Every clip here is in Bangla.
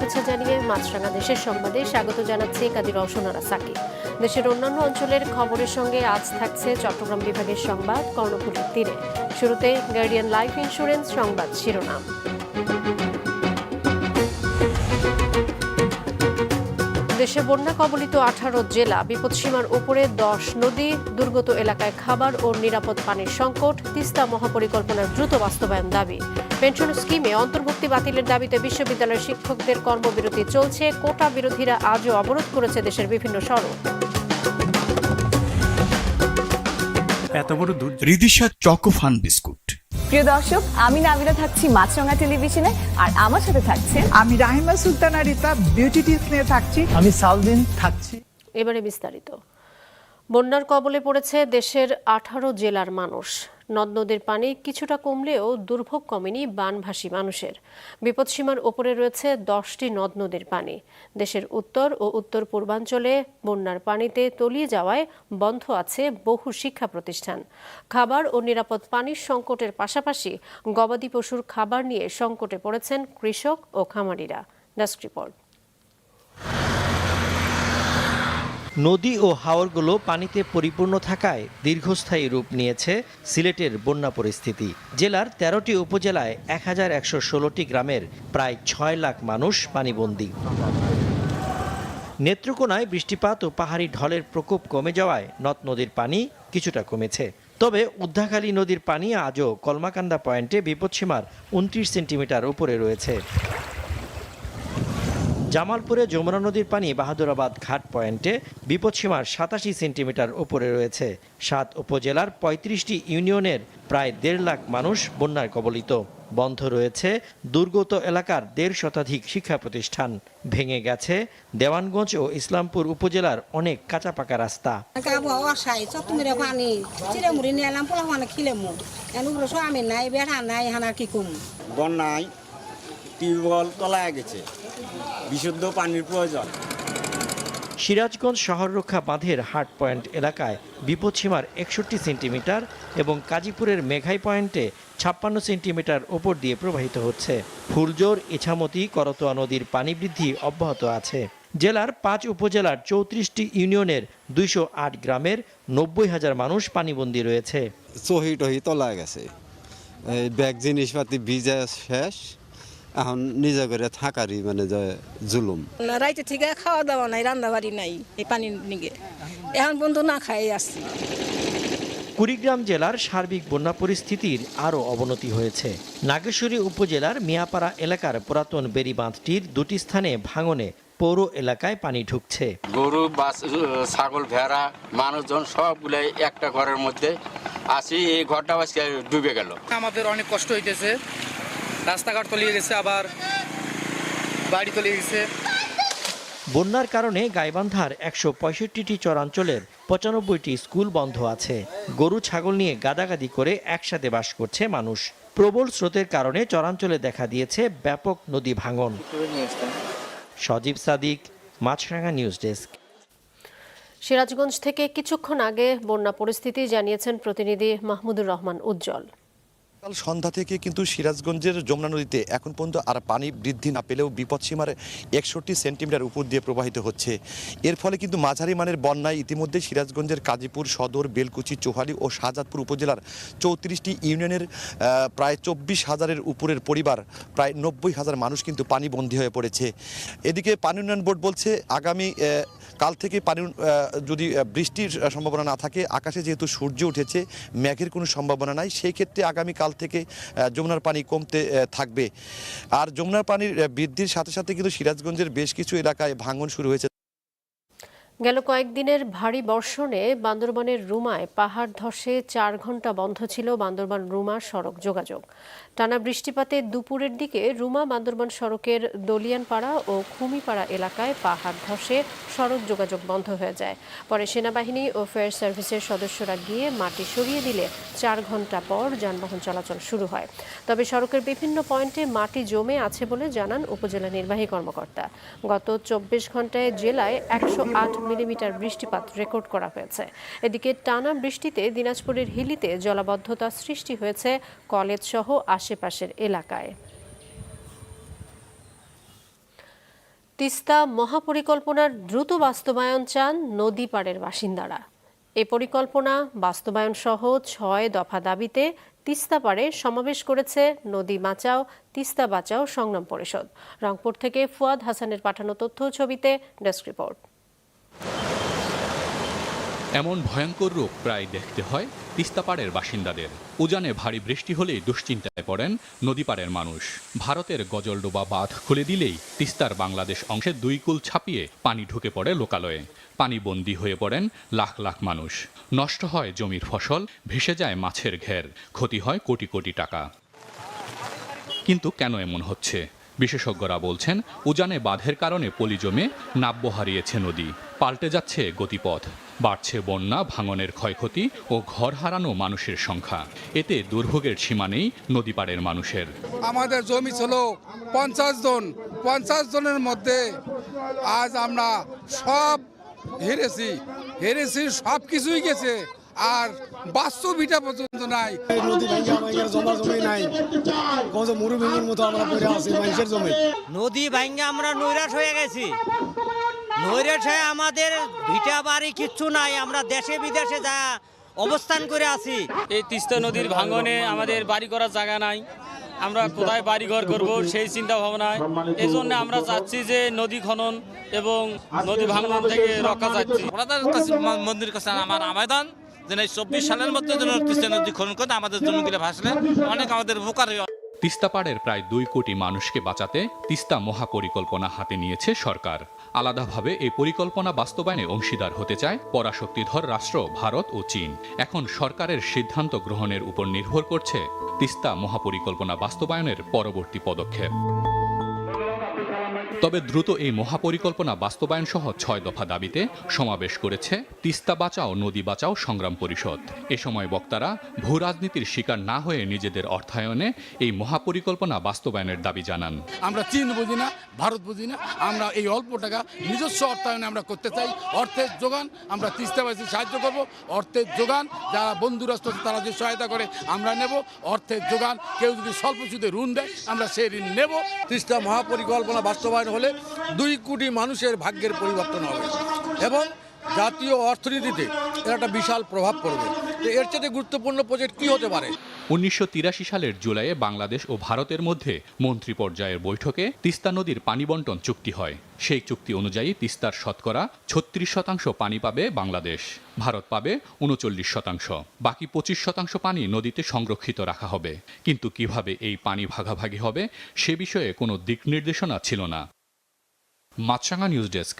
শুভেচ্ছা জানিয়ে মাছরাঙা দেশের সংবাদে স্বাগত জানাচ্ছি কাজী রওশনারা সাকি দেশের অন্যান্য অঞ্চলের খবরের সঙ্গে আজ থাকছে চট্টগ্রাম বিভাগের সংবাদ, কর্ণফুলের তীরে। শুরুতে গার্ডিয়ান লাইফ ইন্স্যুরেন্স সংবাদ শিরোনাম। দেশে বন্যা কবলিত আঠারো জেলা। বিপদসীমার উপরে দশ নদী, দুর্গত এলাকায় খাবার ও নিরাপদ পানির সংকট, তিস্তা মহাপরিকল্পনার দ্রুত বাস্তবায়ন দাবি। পেনশন স্কিমে অন্তর্ভুক্তি বাতিলের দাবিতে বিশ্ববিদ্যালয়ের শিক্ষকদের কর্মবিরতি চলছে। কোটা বিরোধীরা আজও অবরোধ করেছে দেশের বিভিন্ন সড়ক এত বড় রিদিশা চকোফান বিস্কুট। প্রিয় দর্শক আমি নাবিলা থাকছি মাছরাঙা টেলিভিশনে আর আমার সাথে থাকছে আমি রাহিমা সুলতানা রিতা বিউটি টিপস নিয়ে থাকছি। আমি সালদিন থাকছি। এবারে বিস্তারিত। বন্যার কবলে পড়েছে দেশের আঠারো জেলার মানুষ। নদ নদীর পানি কিছুটা কমলেও দুর্ভোগ কমেনি বানভাসী মানুষের। বিপদসীমার ওপরে রয়েছে দশটি নদ নদীর পানি। দেশের উত্তর ও উত্তর পূর্বাঞ্চলে বন্যার পানিতে তলিয়ে যাওয়ায় বন্ধ আছে বহু শিক্ষা প্রতিষ্ঠান। খাবার ও নিরাপদ পানির সংকটের পাশাপাশি গবাদি পশুর খাবার নিয়ে সংকটে পড়েছেন কৃষক ও খামারিরা। Desk report. নদী ও হাওরগুলো পানিতে পরিপূর্ণ থাকায় দীর্ঘস্থায়ী রূপ নিয়েছে সিলেটের বন্যা পরিস্থিতি। জেলার তেরোটি উপজেলায় এক হাজার একশো ষোলোটি গ্রামের প্রায় ছয় লাখ মানুষ পানিবন্দী। নেত্রকোনায় বৃষ্টিপাত ও পাহাড়ি ঢলের প্রকোপ কমে যাওয়ায় নদ নদীর পানি কিছুটা কমেছে। তবে উদ্ধাখালী নদীর পানি আজও কলমাকান্দা পয়েন্টে বিপদসীমার উনত্রিশ সেন্টিমিটার উপরে রয়েছে। জামালপুরে যমুনা নদীর পানি বাহাদুরাবাদ ঘাট পয়েন্টে বিপদসীমার সাতাশি সেন্টিমিটার উপরে রয়েছে। সাত উপজেলার পঁয়ত্রিশটি ইউনিয়নের প্রায় দেড় লাখ মানুষ বন্যার কবলিত। বন্ধ রয়েছে দুর্গত এলাকার দেড় শতাধিক শিক্ষা প্রতিষ্ঠান। ভেঙে গেছে দেওয়ানগঞ্জ ও ইসলামপুর উপজেলার অনেক কাঁচা পাকা রাস্তা বন্যায় টিউবওয়েল তলায় গেছে। বিশুদ্ধ পানির প্রয়োজন। সিরাজগঞ্জ শহর রক্ষা বাঁধের হাট পয়েন্ট এলাকায় বিপদসীমার একষট্টি সেন্টিমিটার এবং কাজীপুরের মেঘাই পয়েন্টে ছাপ্পান্ন সেন্টিমিটার ওপর দিয়ে প্রবাহিত হচ্ছে। ফুলজোর ইছামতি করতোয়া নদীর পানি বৃদ্ধি অব্যাহত আছে। জেলার পাঁচ উপজেলার চৌত্রিশটি ইউনিয়নের দুইশো আট গ্রামের নব্বই হাজার মানুষ পানিবন্দী রয়েছে। চহি টহি তলা গেছে ব্যাগ জিনিসপাতি ভিজা শেষ। এখন নিজে করে থাকারই মানে যে জুলুম। রাইতে ঠিক খাওয়া দাওয়া নাই রান্না বাড়ি নাই এই পানির নিগে। এখন বন্ধু না খাই আসছি। কুড়িগ্রাম জেলার সার্বিক বন্যা পরিস্থিতির আরও অবনতি হয়েছে। নাগেশ্বরী উপজেলার মিয়াপাড়া এলাকার পুরাতন বেড়ি বাঁধটির দুটি স্থানে ভাঙনে পৌর এলাকায় পানি ঢুকছে। গরু বাস ছাগল ভেড়া মানুষজন সবগুলাই একটা ঘরের মধ্যে আসি এই ঘরটা আজকে ডুবে গেল। আমাদের অনেক কষ্ট হইতেছে। রাস্তাঘাট তলিয়ে গেছে আবার বাড়ি তলিয়ে গেছে। বন্যার কারণে গাইবান্ধার একশো পঁয়ষট্টিটি চরাঞ্চলের পঁচানব্বইটি স্কুল বন্ধ আছে। গরু ছাগল নিয়ে গাদাগাদি করে একসাথে বাস করছে মানুষ। প্রবল স্রোতের কারণে চরাঞ্চলে দেখা দিয়েছে ব্যাপক নদী ভাঙন। Sajib Sadiq Maasranga news desk. Sirajganj থেকে কিছুক্ষণ আগে বন্যা পরিস্থিতি জানিয়েছেন প্রতিনিধি মাহমুদুর রহমান উজ্জ্বল। কাল সন্ধ্যা থেকে কিন্তু সিরাজগঞ্জের যমুনা নদীতে এখন পর্যন্ত আর পানি বৃদ্ধি না পেলেও বিপদসীমার একষট্টি সেন্টিমিটার উপর দিয়ে প্রবাহিত হচ্ছে। এর ফলে কিন্তু মাঝারি মানের বন্যায় ইতিমধ্যে সিরাজগঞ্জের কাজীপুর, সদর, বেলকুচি, চোহালি ও শাহজাদপুর উপজেলার চৌত্রিশটি ইউনিয়নের প্রায় চব্বিশ হাজারের উপরের পরিবার, প্রায় নব্বই হাজার মানুষ কিন্তু পানি পানিবন্দী হয়ে পড়েছে। এদিকে পানি উন্নয়ন বোর্ড বলছে, আগামী কাল থেকে পানি যদি বৃষ্টির সম্ভাবনা না থাকে, আকাশে যেহেতু সূর্য উঠেছে, মেঘের কোনো সম্ভাবনা নাই, সেই ক্ষেত্রে আগামী কাল থেকে যমুনার পানি কমতে থাকবে। আর যমুনার পানির বৃদ্ধির সাথে সাথে কিন্তু সিরাজগঞ্জের বেশ কিছু এলাকায় ভাঙন শুরু হয়েছে। গেল কয়েকদিনের ভারী বর্ষণে বান্দরবানের রুমায় পাহাড় ধসে চার ঘণ্টা বন্ধ ছিল বান্দরবান রুমা সড়ক যোগাযোগ। টানা বৃষ্টিপাতে দুপুরের দিকে রুমা বান্দরবান সড়কের দলিয়ানপাড়া ও খুমিপাড়া এলাকায় পাহাড় ধসে সড়ক যোগাযোগ বন্ধ হয়ে যায়। পরে সেনাবাহিনী ও ফায়ার সার্ভিসের সদস্যরা গিয়ে মাটি সরিয়ে দিলে চার ঘণ্টা পর যানবাহন চলাচল শুরু হয়। তবে সড়কের বিভিন্ন পয়েন্টে মাটি জমে আছে বলে জানান উপজেলা নির্বাহী কর্মকর্তা। গত চব্বিশ ঘন্টায় জেলায় একশো আট মিলিমিটার বৃষ্টিপাত রেকর্ড করা হয়েছে। এদিকে টানা বৃষ্টিতে দিনাজপুরের হিলিতে জলাবদ্ধতা সৃষ্টি হয়েছে। কলেজ সহ আশেপাশের এলাকায়। তিস্তা মহাপরিকল্পনার দ্রুত বাস্তবায়ন চান নদী পাড়ের বাসিন্দারা। এ পরিকল্পনা বাস্তবায়ন সহ ছয় দফা দাবিতে তিস্তা পাড়ে সমাবেশ করেছে নদী বাঁচাও, তিস্তা বাঁচাও সংগ্রাম পরিষদ। রংপুর থেকে ফুয়াদ হাসানের পাঠানো তথ্য ছবিতে ডেস্ক রিপোর্ট। এমন ভয়ঙ্কর রূপ প্রায় দেখতে হয় তিস্তাপাড়ের বাসিন্দাদের। উজানে ভারী বৃষ্টি হলেই দুশ্চিন্তায় পড়েন নদীপাড়ের মানুষ। ভারতের গজলডোবা বাঁধ খুলে দিলেই তিস্তার বাংলাদেশ অংশের দুই কুল ছাপিয়ে পানি ঢুকে পড়ে লোকালয়ে। পানিবন্দী হয়ে পড়েন লাখ লাখ মানুষ। নষ্ট হয় জমির ফসল, ভেসে যায় মাছের ঘের, ক্ষতি হয় কোটি কোটি টাকা। কিন্তু কেন এমন হচ্ছে? বিশেষজ্ঞরা বলছেন, উজানে বাঁধের কারণে পলি জমে নাব্য হারিয়েছে নদী, পাল্টে যাচ্ছে গতিপথ। বাড়ছে বন্যা, ভাঙনের ক্ষয়ক্ষতি ও ঘর হারানো মানুষের সংখ্যা। এতে দুর্ভোগের সীমা নেই নদীপাড়ের মানুষের। আমাদের জমি ছিল পঞ্চাশ জন। পঞ্চাশ জনের মধ্যে আজ আমরা সব হেরেছি। হেরেছি সব কিছুই গেছে। আর বাস্তব ইটা পর্যন্ত নাই। নদী ভাঙ্গা জমা জমি নাই। মরুভূমির মতো আমরা পড়ে আছি মানুষের জমি। নদী ভাঙ্গা আমরা নৈরাশ হয়ে গেছি। নৈরাশ হয়ে আমাদের ভিটা বাড়ি কিচ্ছু নাই আমরা দেশে বিদেশে যা অবস্থান করে আছি। এই তিস্তা নদীর ভাঙনে আমাদের বাড়ি করার জায়গা নাই। আমরা কোথায় বাড়ি ঘর করব সেই চিন্তা ভাবনায় এই জন্য আমরা চাচ্ছি যে নদী খনন এবং নদী ভাঙন থেকে রক্ষা চাচ্ছি মন্দির কাছে আমার আবেদন যে চব্বিশ সালের মধ্যে যেন তিস্তা নদী খনন করে আমাদের জমিগুলো ভাসলে অনেক আমাদের উপকার তিস্তাপাড়ের প্রায় দুই কোটি মানুষকে বাঁচাতে তিস্তা মহাপরিকল্পনা হাতে নিয়েছে সরকার। আলাদাভাবে এই পরিকল্পনা বাস্তবায়নে অংশীদার হতে চায় পরাশক্তিধর রাষ্ট্র ভারত ও চীন। এখন সরকারের সিদ্ধান্ত গ্রহণের উপর নির্ভর করছে তিস্তা মহাপরিকল্পনা বাস্তবায়নের পরবর্তী পদক্ষেপ। তবে দ্রুত এই মহাপরিকল্পনা বাস্তবায়ন সহ ছয় দফা দাবিতে সমাবেশ করেছে তিস্তা বাঁচাও নদী বাঁচাও সংগ্রাম পরিষদ। এ সময় বক্তারা ভূ রাজনীতির শিকার না হয়ে নিজেদের অর্থায়নে এই মহাপরিকল্পনা বাস্তবায়নের দাবি জানান। আমরা চীন বুঝি না ভারত বুঝি না আমরা এই অল্প টাকা নিজস্ব অর্থায়নে আমরা করতে চাই। অর্থের যোগান আমরা তিস্তাবাসী সাহায্য করব। অর্থের যোগান যারা বন্ধু রাষ্ট্র তারা যে সহায়তা করে আমরা নেব। অর্থের যোগান কেউ যদি স্বল্প সুদে ঋণ দেয় আমরা সেই ঋণ নেব। তিস্তা মহাপরিকল্পনা বাস্তবায়ন হলে দুই কোটি মানুষের ভাগ্যের পরিবর্তন হবে। এবং জাতীয় অর্থনীতিতে এর একটা বিশাল প্রভাব পড়বে। এর চেয়ে গুরুত্বপূর্ণ প্রজেক্ট কি হতে পারে? উনিশশো তিরাশি সালের জুলাইয়ে বাংলাদেশ ও ভারতের মধ্যে মন্ত্রী পর্যায়ের বৈঠকে তিস্তা নদীর পানি বন্টন চুক্তি হয়। সেই চুক্তি অনুযায়ী তিস্তার শতকরা ছত্রিশ শতাংশ পানি পাবে বাংলাদেশ। ভারত পাবে উনচল্লিশ শতাংশ। বাকি পঁচিশ শতাংশ পানি নদীতে সংরক্ষিত রাখা হবে। কিন্তু কীভাবে এই পানি ভাগাভাগি হবে, সে বিষয়ে কোনো দিক নির্দেশনা ছিল না। Maasranga news desk.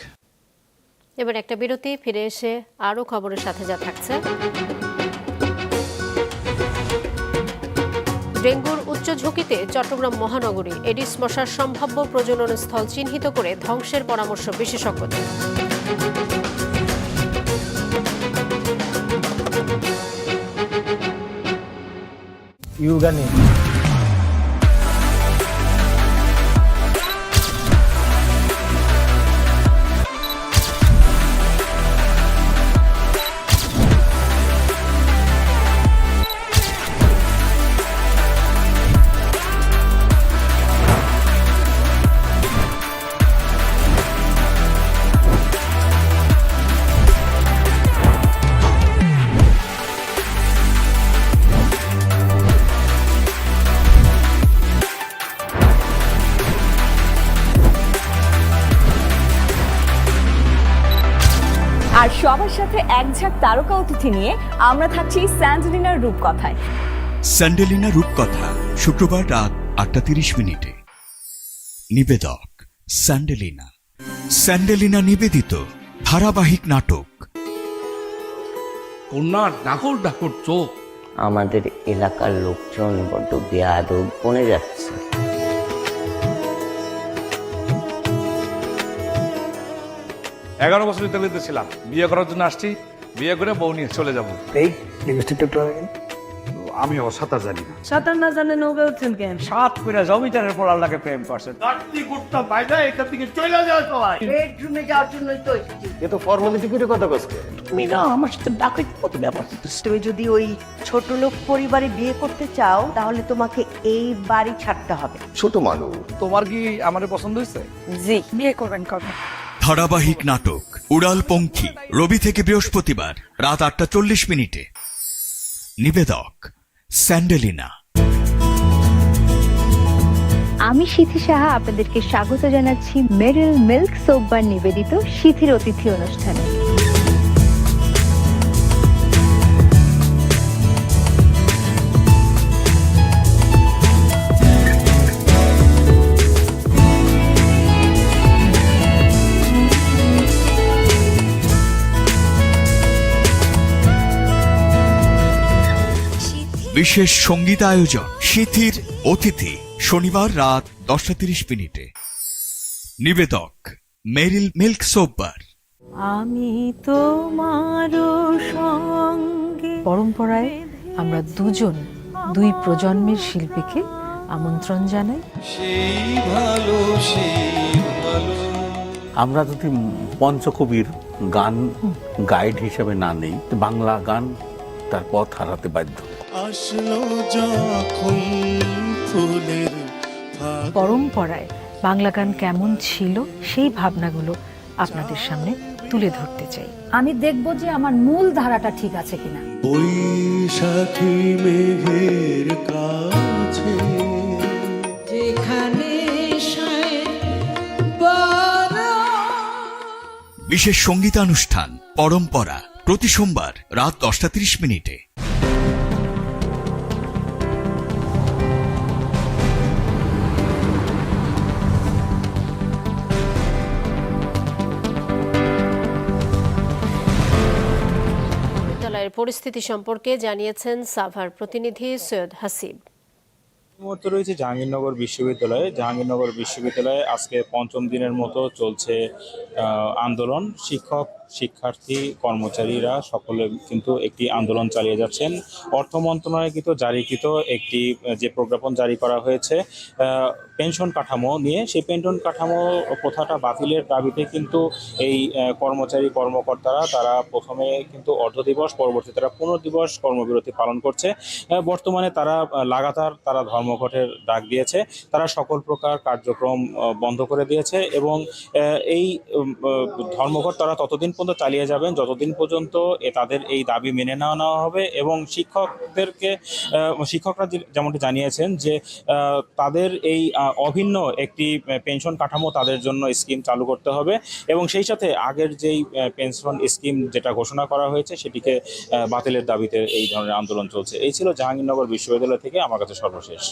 এবার একটা বিরতি ফিরে এসে আরও খবরের সাথে যা থাকছে। ডেঙ্গুর উচ্চ ঝুঁকিতে চট্টগ্রাম মহানগরী এডিস মশার সম্ভাব্য প্রজনন স্থল চিহ্নিত করে ধ্বংসের পরামর্শ বিশেষজ্ঞদের। ইউগানি সবার সাথে এক ঝাঁক তারকা অতিথি নিয়ে আমরা থাকছি স্যান্ডেলিনার রূপকথায়। স্যান্ডেলিনা রূপকথা শুক্রবার রাত আটটা তিরিশ মিনিটে। নিবেদক স্যান্ডেলিনা। স্যান্ডেলিনা নিবেদিত ধারাবাহিক নাটক। কন্যার ডাকর ডাকর চোখ। আমাদের এলাকার লোকজন বড্ড বেয়াদব বনে যাচ্ছে। এগারো বছর ইতালিতে ছিলাম। বিয়ে করার জন্য আসছি বিয়ে করে বউ নিয়ে চলে যাব। এই লিপস্টিকটা একটু আমি আবার সাঁতার জানি না। সাঁতার না জানে নৌকা উঠছেন কেন? সাত করে জমিদারের পর আল্লাহকে প্রেম করছে। এখান থেকে চলে যায় সবাই। বেডরুমে যাওয়ার জন্যই তো এ তো ফর্মালিটি করে কথা তুমি না আমার সাথে ডাকাই কত ব্যাপার। তুমি যদি ওই ছোট লোক পরিবারে বিয়ে করতে চাও তাহলে তোমাকে এই বাড়ি ছাড়তে হবে। ছোট মানুষ। তোমার কি আমার পছন্দ হয়েছে জি। বিয়ে করবেন কবে? ধারাবাহিক নাটক উড়াল পঙ্খী রবি থেকে বৃহস্পতিবার, রাত আটটা চল্লিশ মিনিটে। নিবেদক, স্যান্ডেলিনা। আমি সিথি সাহা, আপনাদেরকে স্বাগত জানাচ্ছি মেরিল মিল্ক সোপবার নিবেদিত সিথির অতিথি অনুষ্ঠানে। বিশেষ সংগীত আয়োজন সিথির অতিথি শনিবার রাত দশটা তিরিশ মিনিটে। নিবেদক মেরিল মিল্ক সোপবার। আমি তোমার সঙ্গে পরম্পরায় আমরা দুজন দুই প্রজন্মের শিল্পীকে আমন্ত্রণ জানাই। আমরা যদি পঞ্চকবির গান গাইড হিসেবে না নেই বাংলা গান তার পথ হারাতে বাধ্য। পরম্পরায় বাংলা গান কেমন ছিল সেই ভাবনাগুলো আপনাদের সামনে তুলে ধরতে চাই। আমি দেখব যে আমার মূল ধারাটা ঠিক আছে কিনা। বৈশাখী মেঘের কাছে। বিশেষ সঙ্গীতানুষ্ঠান পরম্পরা। প্রতি সোমবার রাত দশটা তিরিশ মিনিটে। বিদ্যালয়ের পরিস্থিতি সম্পর্কে জানিয়েছেন সাভার প্রতিনিধি সৈয়দ হাসিব। মুহূর্তে রয়েছে জাহাঙ্গীরনগর বিশ্ববিদ্যালয়ে। জাহাঙ্গীরনগর বিশ্ববিদ্যালয়ে আজকে পঞ্চম দিনের মতো চলছে আন্দোলন। শিক্ষক শিক্ষার্থী, কর্মচারীরা সকলে কিন্তু একটি আন্দোলন চালিয়ে যাচ্ছেন। অর্থ মন্ত্রণালয় কিন্তু জারিকৃত একটি, যে প্রজ্ঞাপন জারি করা হয়েছে পেনশন কাঠামো নিয়ে। সেই পেনশন কাঠামো প্রথাটা বাতিলের দাবিতে কিন্তু এই কর্মচারী, কর্মকর্তারা, তারা প্রথমে কিন্তু অর্ধ দিবস, পরবর্তী তারা পুনর্দিবস কর্মবিরতি পালন করছে। বর্তমানে তারা লাগাতার তারা ধর্মঘটের ডাক দিয়েছে। তারা সকল প্রকার কার্যক্রম বন্ধ করে দিয়েছে এবং এই ধর্মঘট তারা ততদিন পর্যন্ত চালিয়ে যাবেন, যতদিন পর্যন্ত এ তাদের এই দাবি মেনে নেওয়া নেওয়া হবে এবং শিক্ষকদেরকে শিক্ষকরা যেমনটি জানিয়েছেন যে তাদের এই অভিন্ন একটি পেনশন কাঠামো তাদের জন্য স্কিম চালু করতে হবে এবং সেই সাথে আগের যেই পেনশন স্কিম যেটা ঘোষণা করা হয়েছে সেটিকে বাতিলের দাবিতে এই ধরনের আন্দোলন চলছে। এই ছিল জাহাঙ্গীরনগর বিশ্ববিদ্যালয় থেকে, আমার কাছে সর্বশেষ।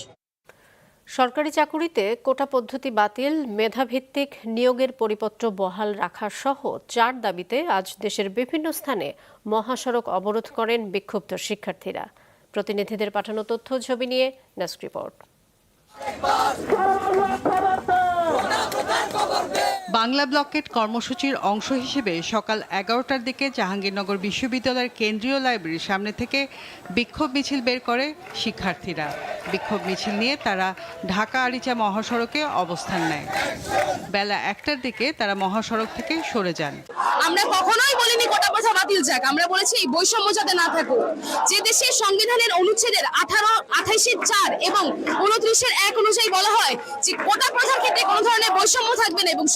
সরকারি চাকুরিতে কোটা পদ্ধতি বাতিল, মেধাভিত্তিক নিয়োগের পরিপত্র বহাল রাখা সহ চার দাবিতে আজ দেশের বিভিন্ন স্থানে মহাসড়ক অবরোধ করেন বিক্ষুব্ধ শিক্ষার্থীরা। প্রতিনিধিদের পাঠানো তথ্য, ছবি নিয়ে ডেস্ক রিপোর্ট। বাংলা ব্লকেট কর্মসূচির অংশ হিসেবে সকাল এগারোটার দিকে জাহাঙ্গীরনগর বিশ্ববিদ্যালয়ের কেন্দ্রীয় লাইব্রেরির সামনে থেকে বিক্ষোভ মিছিল বের করে শিক্ষার্থীরা। বিক্ষোভ মিছিল নিয়ে তারা ঢাকা আরিচা মহাসড়কে অবস্থান নেয়। বেলা একটার দিকে তারা মহাসড়ক থেকে সরে যান। আমরা কখনোই বলিনি কোটা প্রথা বাতিল যাক, আমরা বলেছি এই বৈষম্য যাতে না থাকুক। যে দেশের সংবিধানের অনুচ্ছেদের আঠারো, আঠাইশের চার এবং উনত্রিশের এক অনুযায়ী বলা হয় যে কোটা প্রথার ক্ষেত্রে কোনো ধরনের বৈষম্য থাকবে না এবং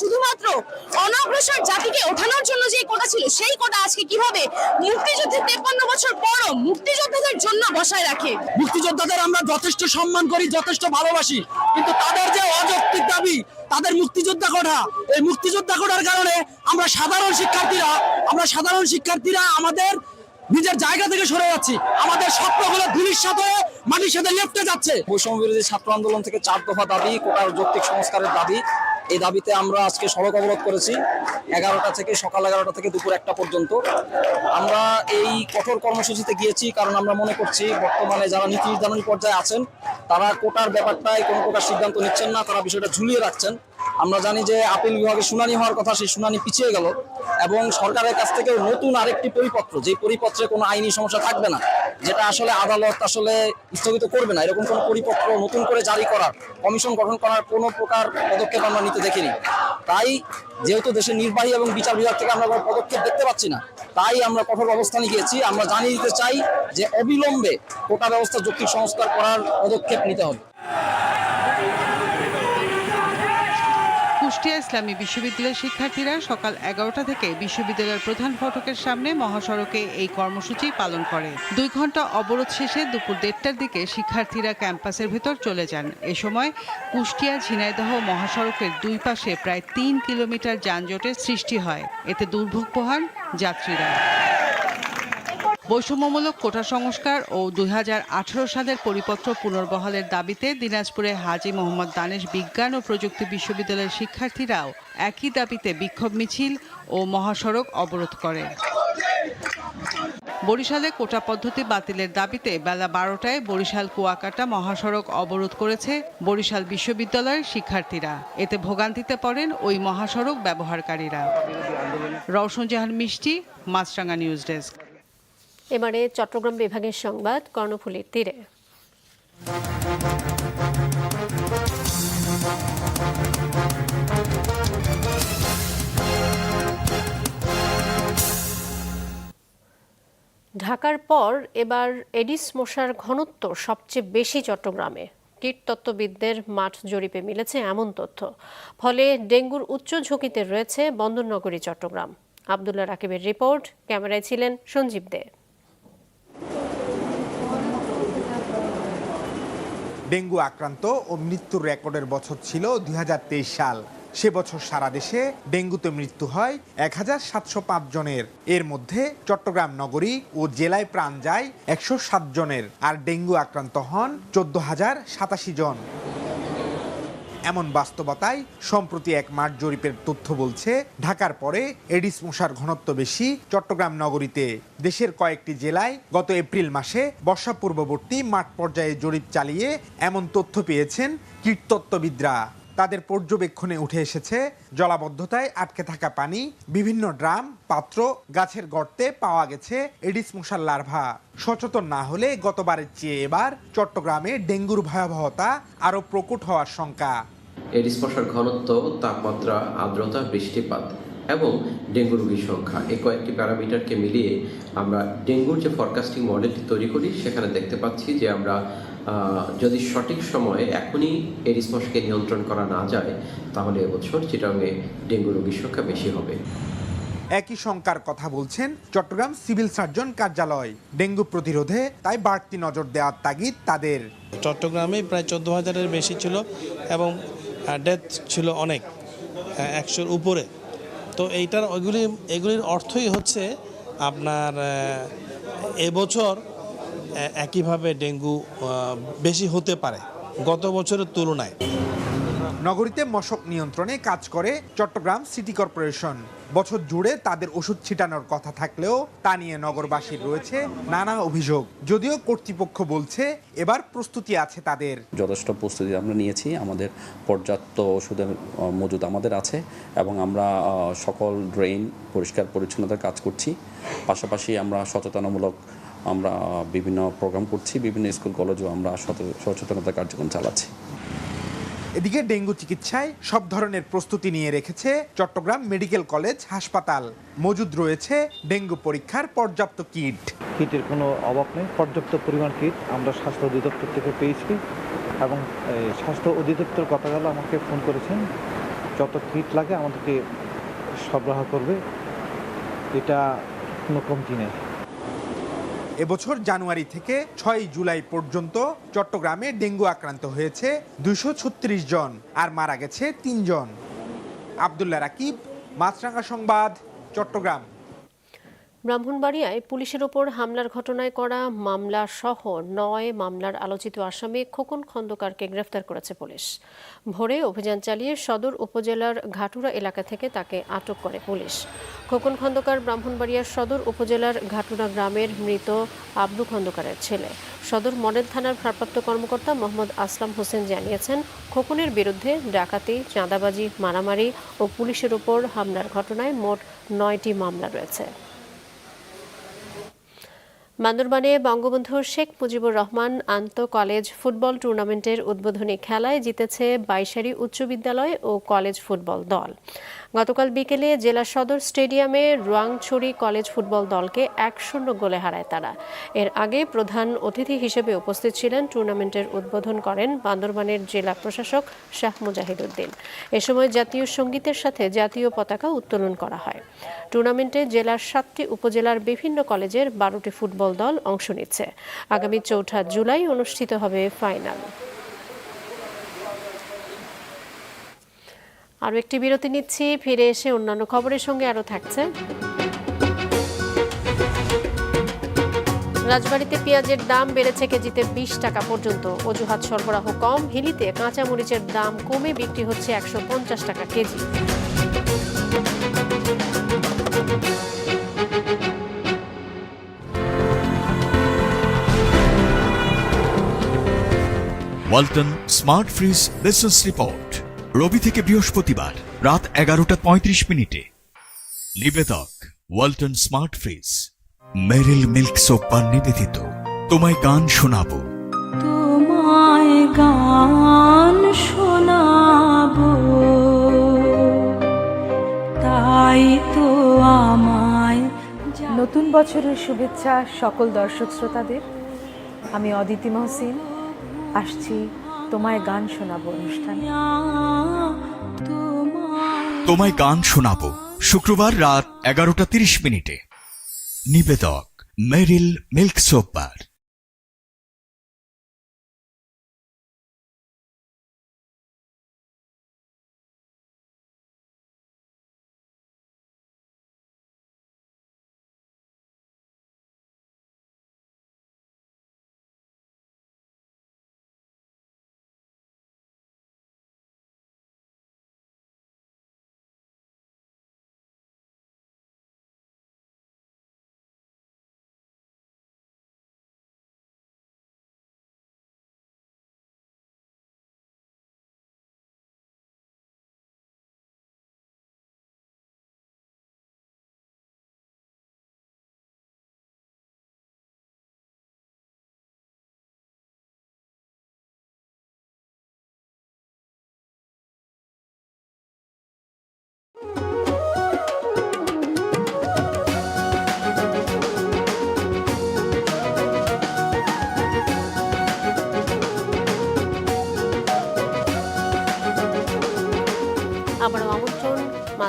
শুধুমাত্র অনগ্রসর জাতিকে ওঠানোর জন্য যে কোটা ছিল সেই কোটা আজকে কীভাবে মুক্তিযুদ্ধের তেপ্পান্ন বছর পরও মুক্তিযোদ্ধাদের জন্য বসায় রাখে? মুক্তিযোদ্ধাদের আমরা যথেষ্ট সম্মান করি যথেষ্ট ভালোবাসি কিন্তু তাদের যে অযৌক্তিক দাবি তাদের মুক্তিযোদ্ধা কোঠা এই মুক্তিযোদ্ধা কোঠার কারণে আমরা সাধারণ শিক্ষার্থীরা আমরা সাধারণ শিক্ষার্থীরা আমাদের নিজের জায়গা থেকে সরে যাচ্ছি। আমাদের স্বপ্নগুলো ধুলির সাথে মাটির সাথে লেপটে যাচ্ছে। বৈষম্য বিরোধী ছাত্র আন্দোলন থেকে চার দফা দাবি কোটার যৌক্তিক সংস্কারের দাবি এই দাবিতে আমরা আজকে সড়ক অবরোধ করেছি। এগারোটা থেকে সকাল এগারোটা থেকে দুপুর একটা পর্যন্ত। আমরা এই কঠোর কর্মসূচিতে গিয়েছি কারণ আমরা মনে করছি বর্তমানে যারা নীতি নির্ধারণী পর্যায়ে আছেন, তারা কোটার ব্যাপারটায় কোনো প্রকার সিদ্ধান্ত নিচ্ছেন না, তারা বিষয়টা ঝুলিয়ে রাখছেন। আমরা জানি যে আপিল বিভাগে শুনানি হওয়ার কথা, সেই শুনানি পিছিয়ে গেল এবং সরকারের কাছ থেকে নতুন আরেকটি পরিপত্র যে পরিপত্রে কোনো আইনি সমস্যা থাকবে না, যেটা আসলে আদালত আসলে স্থগিত করবে না, এরকম কোনো পরিপত্র নতুন করে জারি করার, কমিশন গঠন করার কোনো প্রকার পদক্ষেপ আমরা নিতে দেখিনি। তাই যেহেতু দেশের নির্বাহী এবং বিচার বিভাগ থেকে আমরা কোনো পদক্ষেপ দেখতে পাচ্ছি না, তাই আমরা কঠোর অবস্থানে গিয়েছি। আমরা জানিয়ে দিতে চাই যে অবিলম্বে কোটা ব্যবস্থা যৌক্তিক সংস্কার করার পদক্ষেপ নিতে হবে। কুষ্টিয়া ইসলামী বিশ্ববিদ্যালয়ের শিক্ষার্থীরা সকাল এগারোটা থেকে বিশ্ববিদ্যালয়ের প্রধান ফটকের সামনে মহাসড়কে এই কর্মসূচি পালন করে। দুই ঘণ্টা অবরোধ শেষে দুপুর দেড়টার দিকে শিক্ষার্থীরা ক্যাম্পাসের ভেতর চলে যান। এ সময় কুষ্টিয়া, ঝিনাইদহ মহাসড়কের দুই পাশে প্রায় তিন কিলোমিটার যানজটের সৃষ্টি হয়। এতে দুর্ভোগ পোহান যাত্রীরা। বৈষম্যমূলক কোটা সংস্কার ও দু হাজার আঠারো সালের পরিপত্র পুনর্বহালের দাবিতে দিনাজপুরে হাজী মোহাম্মদ দানেশ বিজ্ঞান ও প্রযুক্তি বিশ্ববিদ্যালয়ের শিক্ষার্থীরাও একই দাবিতে বিক্ষোভ মিছিল ও মহাসড়ক অবরোধ করে। বরিশালে কোটা পদ্ধতি বাতিলের দাবিতে বেলা বারোটায় বরিশাল কুয়াকাটা মহাসড়ক অবরোধ করেছে বরিশাল বিশ্ববিদ্যালয়ের শিক্ষার্থীরা। এতে ভোগান্তিতে পড়েন ওই মহাসড়ক ব্যবহারকারীরা। রওশন জাহান মিষ্টি মাছরাঙ্গা নিউজ ডেস্ক। এবারে চট্টগ্রাম বিভাগের সংবাদ, কর্ণফুলীর তীরে। ঢাকার পর এবার এডিস মশার ঘনত্ব সবচেয়ে বেশি চট্টগ্রামে। কীটতত্ত্ববিদদের মাঠ জরিপে মিলেছে এমন তথ্য। ফলে ডেঙ্গুর উচ্চ ঝুঁকিতে রয়েছে বন্দরনগরী, চট্টগ্রাম। আবদুল্লাহ রাকিবের রিপোর্ট, ক্যামেরায় ছিলেন সঞ্জীব দে। ডেঙ্গু আক্রান্ত ও মৃত্যুর রেকর্ডের বছর ছিল দুই হাজার তেইশ সাল। সে বছর সারা দেশে ডেঙ্গুতে মৃত্যু হয় এক হাজার সাতশো পাঁচ জনের। এর মধ্যে চট্টগ্রাম নগরী ও জেলায় প্রাণ যায় একশো সাত জনের। আর ডেঙ্গু আক্রান্ত হন চোদ্দ হাজার সাতাশি জন। এমন বাস্তবতায়, সম্প্রতি এক মাঠ জরিপের তথ্য বলছে, ঢাকার পরে এডিস মশার ঘনত্ব বেশি, চট্টগ্রাম নগরীতে। দেশের কয়েকটি জেলায় গত এপ্রিল মাসে বর্ষা পূর্ববর্তী মাঠ পর্যায়ে জরিপ চালিয়ে এমন তথ্য পেয়েছেন কীটতত্ত্ববিদরা। তাদের পর্যবেক্ষণে উঠে এসেছে জলাবদ্ধতায় আটকে থাকা পানি, বিভিন্ন ড্রাম, পাত্র, গাছের গর্তে পাওয়া গেছে এডিস মশার লার্ভা। সচেতন না হলে গতবারের চেয়ে এবার চট্টগ্রামে ডেঙ্গুর ভয়াবহতা আরও প্রকট হওয়ার শঙ্কা। এডিস মশার ঘনত্ব, তাপমাত্রা, আর্দ্রতা, বৃষ্টিপাত এবং ডেঙ্গু রোগীর সংখ্যা। এই কয়েকটি প্যারামিটারকে মিলিয়ে আমরা ডেঙ্গুর যে ফরকাস্টিং মডেলটি তৈরি করি সেখানে দেখতে পাচ্ছি যে আমরা যদি সঠিক সময়ে এখনই এডিস মশাকে নিয়ন্ত্রণ করা না যায় তাহলে এবছর চিটাঙ্গে ডেঙ্গু রোগীর সংখ্যা বেশি হবে। একই শঙ্কার কথা বলছেন চট্টগ্রাম সিভিল সার্জন কার্যালয়। ডেঙ্গু প্রতিরোধে তাই বাড়তি নজর দেওয়ার তাগিদ তাদের। চট্টগ্রামে প্রায় চোদ্দ হাজারের বেশি ছিল এবং ডেথ ছিল অনেক একশোর উপরে। তো এইটার ওইগুলি, এগুলির অর্থই হচ্ছে আপনার এবছর একইভাবে ডেঙ্গু বেশি হতে পারে গত বছরের তুলনায়। নগরীতে মশক নিয়ন্ত্রণে কাজ করে চট্টগ্রাম সিটি কর্পোরেশন। বছর জুড়ে তাদের ওষুধ ছিটানোর কথা থাকলেও তা নিয়ে নগরবাসীর রয়েছে নানা অভিযোগ। যদিও কর্তৃপক্ষ বলছে, এবার প্রস্তুতি আছে তাদের। যথেষ্ট প্রস্তুতি আমরা নিয়েছি, আমাদের পর্যাপ্ত ওষুধের মজুদ আমাদের আছে এবং আমরা সকল ড্রেন পরিষ্কার পরিচ্ছন্নতার কাজ করছি। পাশাপাশি আমরা সচেতনামূলক আমরা বিভিন্ন প্রোগ্রাম করছি, বিভিন্ন স্কুল, কলেজেও আমরা সচে- সচেতনতা কার্যক্রম চালাচ্ছি। এদিকে ডেঙ্গু চিকিৎসায় সব ধরনের প্রস্তুতি নিয়ে রেখেছে চট্টগ্রাম মেডিকেল কলেজ হাসপাতাল। মজুদ রয়েছে ডেঙ্গু পরীক্ষার পর্যাপ্ত কিট। কিটের কোনো অভাব নেই। পর্যাপ্ত পরিমাণ কিট আমরা স্বাস্থ্য অধিদপ্তর থেকে পেয়েছি এবং স্বাস্থ্য অধিদপ্তর গতকাল আমাকে ফোন করেছেন, যত কিট লাগে আমাদেরকে সরবরাহ করবে। এটা কোনো কমতি নেই। এবছর জানুয়ারি থেকে ছয় জুলাই পর্যন্ত চট্টগ্রামে ডেঙ্গু আক্রান্ত হয়েছে দুশো জন আর মারা গেছে তিনজন। আবদুল্লাহ রাকিব মাছরাঙ্গা সংবাদ, চট্টগ্রাম। ব্রাহ্মণবাড়িয়ায় পুলিশের ওপর হামলার ঘটনায় করা মামলা সহ নয় মামলার আলোচিত আসামি খোকন খন্দকারকে গ্রেফতার করেছে পুলিশ। ভোরে অভিযান চালিয়ে সদর উপজেলার ঘাটুরা এলাকা থেকে তাকে আটক করে পুলিশ। খোকন খন্দকার ব্রাহ্মণবাড়িয়ার সদর উপজেলার ঘাটুরা গ্রামের মৃত আব্দু খন্দকারের ছেলে। সদর মডেল থানার ভারপ্রাপ্ত কর্মকর্তা মোহাম্মদ আসলাম হোসেন জানিয়েছেন, খোকনের বিরুদ্ধে ডাকাতি, চাঁদাবাজি, মারামারি ও পুলিশের ওপর হামলার ঘটনায় মোট নয়টি মামলা রয়েছে। বান্দরবানে বঙ্গবন্ধু শেখ মুজিবুর রহমান আন্ত কলেজ ফুটবল টুর্নামেন্টের উদ্বোধনী খেলায় জিতেছে বাইশারি উচ্চ বিদ্যালয় ও কলেজ ফুটবল দল। গতকাল বিকেলে জেলা সদর স্টেডিয়ামে রোয়াংছড়ি কলেজ ফুটবল দলকে এক শূন্য গোলে হারায় তারা। এর আগে প্রধান অতিথি হিসেবে উপস্থিত ছিলেন টুর্নামেন্টের উদ্বোধন করেন বান্দরবানের জেলা প্রশাসক শাহ মুজাহিদ উদ্দিন। এ সময় জাতীয় সঙ্গীতের সাথে জাতীয় পতাকা উত্তোলন করা হয়। টুর্নামেন্টে জেলার সাতটি উপজেলার বিভিন্ন কলেজের বারোটি ফুটবল দল অংশ নিচ্ছে। আগামী চৌঠা জুলাই অনুষ্ঠিত হবে ফাইনাল। আরও একটি বিরতি নিচ্ছি, ফিরে এসে অন্যান্য খবরের সঙ্গে আরও থাকছে। রাজবাড়িতে পেঁয়াজের দাম বেড়েছে কেজিতে বিশ টাকা পর্যন্ত। অজুহাত সরবরাহ কম, হিলিতে কাঁচা মরিচের দাম কমে, বিক্রি হচ্ছে একশো পঞ্চাশ টাকা KG. Walton smart fridge business report. রবি থেকে বৃহস্পতিবার রাত এগারোটা পঁয়ত্রিশ মিনিটে। নিবেদক Walton smart fridge Meril milk soap bar নিবেদিত। তোমায় গান শোনাবো। তোমায় গান শোনাবো। তাই তো আমায় নতুন বছরের শুভেচ্ছা সকল দর্শক শ্রোতাদের। আমি অদিতি মহসিন আসছি তোমায় গান শোনাবো অনুষ্ঠান। তোমায় গান শোনাবো শুক্রবার রাত এগারোটা তিরিশ মিনিটে। নিবেদক মেরিল মিল্ক সোপার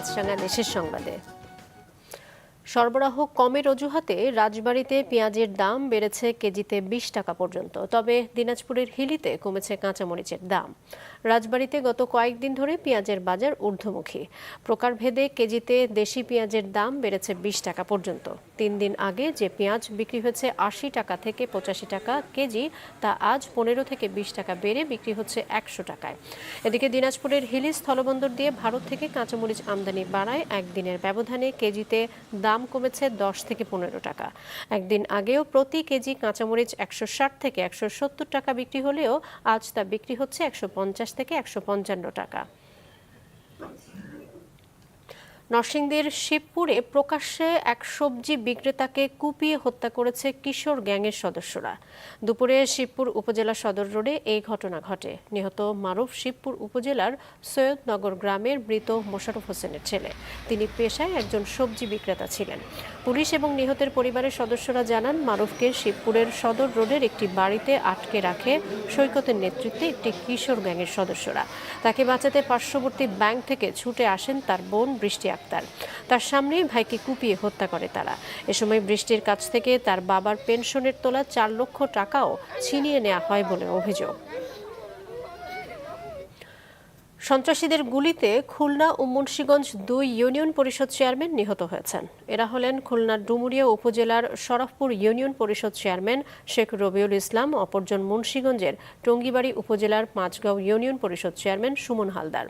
মাছরাঙা দেশের সংবাদে। সরবরাহ কমের অজুহাতে রাজবাড়িতে পেঁয়াজের দাম বেড়েছে কেজিতে বিশ টাকা পর্যন্ত, তবে দিনাজপুরের হিলিতে কমেছে কাঁচামরিচের দাম। রাজবাড়িতে গত কয়েকদিন ধরে পেঁয়াজের বাজার ঊর্ধ্বমুখী। প্রকারভেদে কেজিতে দেশি পেঁয়াজের দাম বেড়েছে বিশ টাকা পর্যন্ত। তিন দিন আগে যে পেঁয়াজ বিক্রি হয়েছে আশি টাকা থেকে পঁচাশি টাকা কেজি, তা আজ পনেরো থেকে বিশ টাকা বেড়ে বিক্রি হচ্ছে একশো টাকায়। এদিকে দিনাজপুরের হিলি স্থলবন্দর দিয়ে ভারত থেকে কাঁচামরিচ আমদানি বাড়ায়। একদিনের ব্যবধানে কেজিতে দাম কমেছে দশ থেকে পনেরো টাকা। একদিন আগেও প্রতি কেজি কাঁচামরিচ একশো ষাট থেকে একশো সত্তর টাকা বিক্রি হলেও আজ তা বিক্রি হচ্ছে একশো পঞ্চাশ থেকে একশো পঞ্চান্ন টাকা। নরসিংদীর শিবপুরে প্রকাশ্যে এক সবজি বিক্রেতাকে কুপিয়ে হত্যা করেছে কিশোর গ্যাংয়ের সদস্যরা। দুপুরে শিবপুর উপজেলা সদর রোডে এই ঘটনা ঘটে। নিহত মারুফ শিবপুর উপজেলার সৈয়দনগর গ্রামের মৃত মোশারফ হোসেনের ছেলে। তিনি পেশায় একজন সবজি বিক্রেতা ছিলেন। পুলিশ এবং নিহতের পরিবারের সদস্যরা জানান, মারুফকে শিবপুরের সদর রোডের একটি বাড়িতে আটকে রাখে সৈকতের নেতৃত্বে একটি কিশোর গ্যাংয়ের সদস্যরা। তাকে বাঁচাতে পার্শ্ববর্তী ব্যাংক থেকে ছুটে আসেন তার বোন বৃষ্টি আক্তার। তার সামনেই ভাইকে কুপিয়ে হত্যা করে তারা। এ সময় বৃষ্টির কাছ থেকে তার বাবার পেনশনের তোলা চার লক্ষ টাকাও ছিনিয়ে নেওয়া হয় বলে অভিযোগ। সন্ত্রাসীদের গুলিতে খুলনা ও মুন্সীগঞ্জ দুই ইউনিয়ন পরিষদ চেয়ারম্যান নিহত হয়েছেন। এরা হলেন খুলনার ডুমুরিয়া উপজেলার শরফপুর ইউনিয়ন পরিষদ চেয়ারম্যান শেখ রবিউল ইসলাম, অপরজন মুন্সীগঞ্জের টঙ্গিবাড়ি উপজেলার পাঁচগাঁও ইউনিয়ন পরিষদ চেয়ারম্যান সুমন হালদার।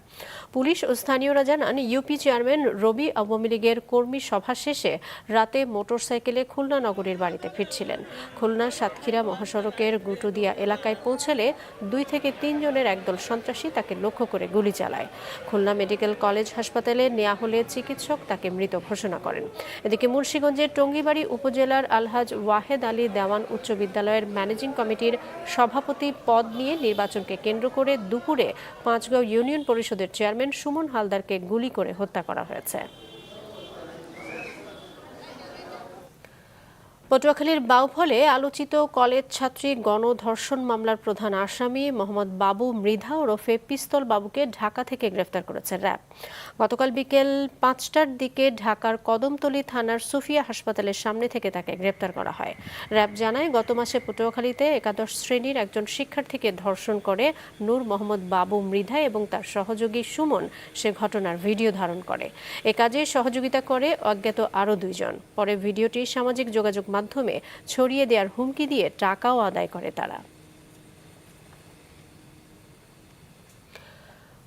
পুলিশ ও স্থানীয়রা জানান, ইউপি চেয়ারম্যান রবি আওয়ামী লীগের কর্মী সভা শেষে রাতে মোটরসাইকেলে খুলনা নগরীর বাড়িতে ফিরছিলেন। খুলনা সাতক্ষীরা মহাসড়কের গুটুদিয়া এলাকায় পৌঁছালে দুই থেকে তিনজনের একদল সন্ত্রাসী তাকে লক্ষ্য করে গুলি চালায়। খুলনা মেডিকেল কলেজ হাসপাতালে নেওয়া হলে চিকিৎসক তাকে মৃত ঘোষণা করেন। এদিকে মুন্সীগঞ্জের টঙ্গিবাড়ি উপজেলার আলহাজ ওয়াহেদ আলী দেওয়ান উচ্চ বিদ্যালয়ের ম্যানেজিং কমিটির সভাপতি পদ নিয়ে নির্বাচনকে কেন্দ্র করে দুপুরে পাঁচগাঁও ইউনিয়ন পরিষদের চেয়ারম্যান সুমন হালদারকে গুলি করে হত্যা করা হয়েছে। পটুয়াখালীর বাউফলে আলোচিত কলেজ ছাত্রী গণধর্ষণ মামলার প্রধান আসামি মোহাম্মদ বাবু মৃধা ওরফে পিস্তল বাবুকে ঢাকা থেকে গ্রেফতার করেছে র্যাব। গতকাল বিকেল পাঁচটার দিকে ঢাকার কদমতলী থানার সুফিয়া হাসপাতালের সামনে থেকে তাকে গ্রেপ্তার করা হয়। র্যাব জানায়, গত মাসে পটুয়াখালীতে একাদশ শ্রেণির একজন শিক্ষার্থীকে ধর্ষণ করে নূর মোহাম্মদ বাবু মৃধা এবং তার সহযোগী সুমন সে ঘটনার ভিডিও ধারণ করে। এ কাজে সহযোগিতা করে অজ্ঞাত আরও দুইজন। পরে ভিডিওটি সামাজিক যোগাযোগ মাধ্যমে ছড়িয়ে দেওয়ার হুমকি দিয়ে টাকাও আদায় করে তারা।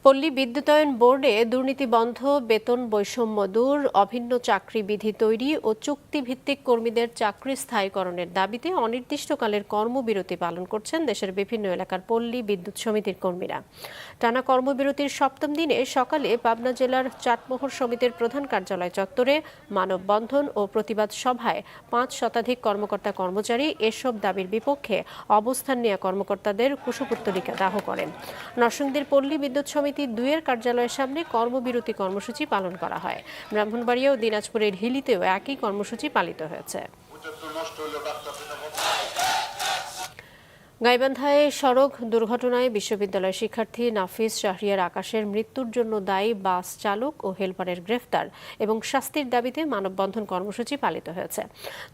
পল্লী বিদ্যুতায়ন বোর্ডে দুর্নীতি বন্ধ, বেতন বৈষম্য দূর, অভিন্ন চাকরি বিধি তৈরি ও চুক্তিভিত্তিক কর্মীদের চাকরি স্থায়ীকরণের দাবিতে অনির্দিষ্টকালের কর্মবিরতি পালন করছেন দেশের বিভিন্ন এলাকার পল্লী বিদ্যুৎ সমিতির কর্মীরা। টানা কর্মবিরতির সপ্তম দিনে সকালে পাবনা জেলার চাটমোহর সমিতির প্রধান কার্যালয় চত্বরে মানববন্ধন ও প্রতিবাদ সভায় পাঁচ শতাধিক কর্মকর্তা কর্মচারী এসব দাবির বিপক্ষে অবস্থান নেওয়া কর্মকর্তাদের কুশপুত্তলিকা দাহ করেন। নরসিংদীর পল্লী বিদ্যুৎ সমিতি দুইয়ের কার্যালয়ের সামনে কর্মবিরতি কর্মসূচি পালন করা হয়। ব্রাহ্মণবাড়িয়া ও দিনাজপুরের হিলিতেও একই কর্মসূচি পালিত হয়েছে। গাইবান্ধায় সড়ক দুর্ঘটনায় বিশ্ববিদ্যালয়ের শিক্ষার্থী নাফিস শাহরিয়ার আকাশের মৃত্যুর জন্য দায়ী বাস চালক ও হেলপারের গ্রেফতার এবং শাস্তির দাবিতে মানববন্ধন কর্মসূচি পালিত হয়েছে।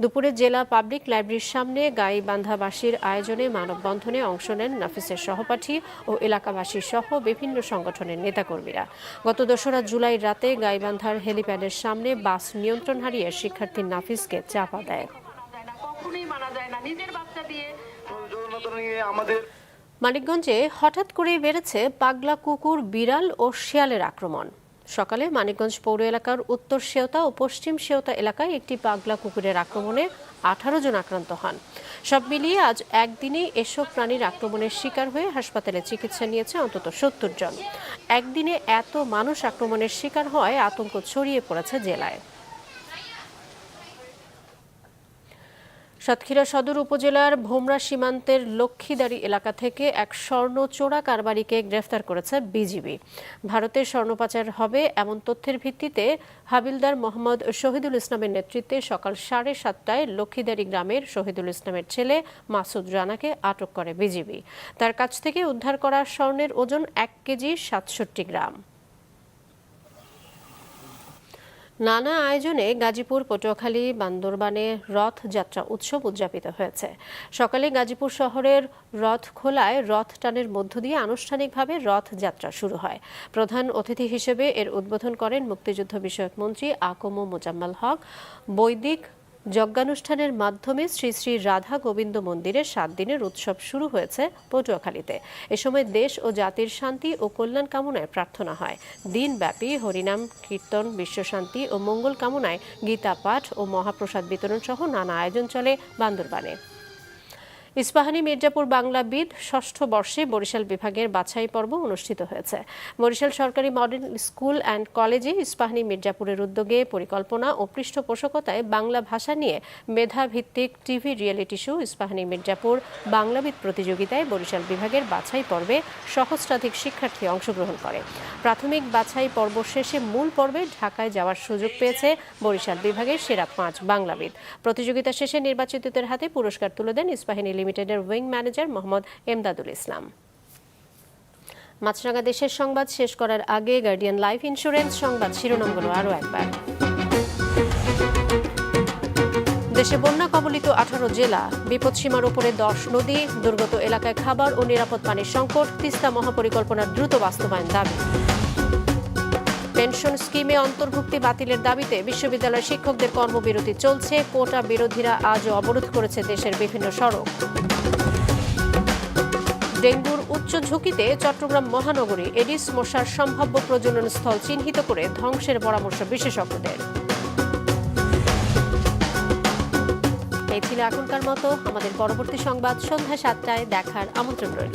দুপুরে জেলা পাবলিক লাইব্রেরির সামনে গাইবান্ধাবাসীর আয়োজনে মানববন্ধনে অংশ নেন নাফিসের সহপাঠী ও এলাকাবাসী সহ বিভিন্ন সংগঠনের নেতাকর্মীরা। গত দোসরা জুলাই রাতে গাইবান্ধার হেলিপ্যাডের সামনে বাস নিয়ন্ত্রণ হারিয়ে শিক্ষার্থী নাফিসকে চাপা দেয়। মানিকগঞ্জে হঠাৎ করেই বেড়েছে পাগলা কুকুর, বিড়াল ও শিয়ালের আক্রমণ। সকালে মানিকগঞ্জ পৌর এলাকার উত্তর সেওতা ও পশ্চিম সেওতা এলাকায় একটি পাগলা কুকুরের আক্রমণে আঠারো জন আক্রান্ত হন। সব মিলিয়ে আজ একদিনেই এসব প্রাণীর আক্রমণের শিকার হয়ে হাসপাতালে চিকিৎসা নিয়েছে অন্তত সত্তর জন। একদিনে এত মানুষ আক্রমণের শিকার হওয়ায় আতঙ্ক ছড়িয়ে পড়েছে জেলায়। সাতক্ষীরা সদর উপজেলার ভোমরা সীমান্তের লক্ষ্মীদারি এলাকা থেকে এক স্বর্ণ চোরা কারবারিকে গ্রেফতার করেছে বিজিবি। ভারতের স্বর্ণ পাচার হবে এমন তথ্যের ভিত্তিতে হাবিলদার মোহাম্মদ শহীদুল ইসলামের নেতৃত্বে সকাল সাড়ে সাতটায় লক্ষ্মীদারি গ্রামের শহীদুল ইসলামের ছেলে মাসুদ রানাকে আটক করে বিজিবি। তার কাছ থেকে উদ্ধার করা স্বর্ণের ওজন এক কেজি সাতষট্টি গ্রাম। নানা আয়োজনে গাজীপুর, পটুয়াখালী, বান্দরবানে রথযাত্রা উৎসব উদযাপিত হয়েছে। সকালে গাজীপুর শহরের রথ খোলায় রথ টানের মধ্য দিয়ে আনুষ্ঠানিকভাবে রথযাত্রা শুরু হয়। প্রধান অতিথি হিসেবে এর উদ্বোধন করেন মুক্তিযুদ্ধ বিষয়ক মন্ত্রী আকম মোজাম্মাল হক, বৈদিক যজ্ঞানুষ্ঠানের মাধ্যমে শ্রী শ্রী রাধা গোবিন্দ মন্দিরে সাত দিনের উৎসব শুরু হয়েছে পটুয়াখালীতে। এ সময় দেশ ও জাতির শান্তি ও কল্যাণ কামনায় প্রার্থনা হয়। দিনব্যাপী হরিনাম, কীর্তন, বিশ্বশান্তি ও মঙ্গল কামনায় গীতা পাঠ ও মহাপ্রসাদ বিতরণ সহ নানা আয়োজন চলে বান্দরবানে। ইস্পাহানি মির্জাপুর বাংলাবিদ ষষ্ঠ বর্ষে বরিশাল বিভাগের বাছাই পর্ব অনুষ্ঠিত হয়েছে। বরিশাল সরকারি মডেল স্কুল অ্যান্ড কলেজে ইস্পাহানি মির্জাপুরের উদ্যোগে পরিকল্পনা ও পৃষ্ঠপোষকতায় বাংলা ভাষা নিয়ে মেধা ভিত্তিক TV reality show Ispahani Mirzapur Banglabid প্রতিযোগিতায় বরিশাল বিভাগের বাছাই পর্বে সহস্রাধিক শিক্ষার্থী অংশগ্রহণ করে। প্রাথমিক বাছাই পর্ব শেষে মূল পর্বে ঢাকায় যাওয়ার সুযোগ পেয়েছে বরিশাল বিভাগের সেরা পাঁচ বাংলাবিদ। প্রতিযোগিতা শেষে নির্বাচিতদের হাতে পুরস্কার তুলে দেন ইস্পাহানি লিমিটেডের উইং ম্যানেজার মোহাম্মদ এমদাদুল ইসলাম। মাছরাঙা দেশের সংবাদ শেষ করার আগে গার্ডিয়ান লাইফ ইন্স্যুরেন্স সংবাদ শিরোনামগুলো আরও একবার। দেশে বন্যা কবলিত আঠারো জেলা বিপদসীমার উপরে দশ নদী, দুর্গত এলাকায় খাবার ও নিরাপদ পানির সংকট, তিস্তা মহাপরিকল্পনার দ্রুত বাস্তবায়ন দাবি। পেনশন স্কিমে অন্তর্ভুক্তি বাতিলের দাবিতে বিশ্ববিদ্যালয় শিক্ষকদের কর্মবিরতি চলছে। কোটা বিরোধীরা আজও অবরোধ করেছে দেশের বিভিন্ন সড়ক। ডেঙ্গুর উচ্চ ঝুঁকিতে চট্টগ্রাম মহানগরী এডিস মশার সম্ভাব্য প্রজনন স্থল চিহ্নিত করে ধ্বংসের পরামর্শ বিশেষজ্ঞদের। এই ছিল এখনকার মতো। আমাদের পরবর্তী সংবাদ সন্ধ্যা সাতটায় দেখার আমন্ত্রণ রইল।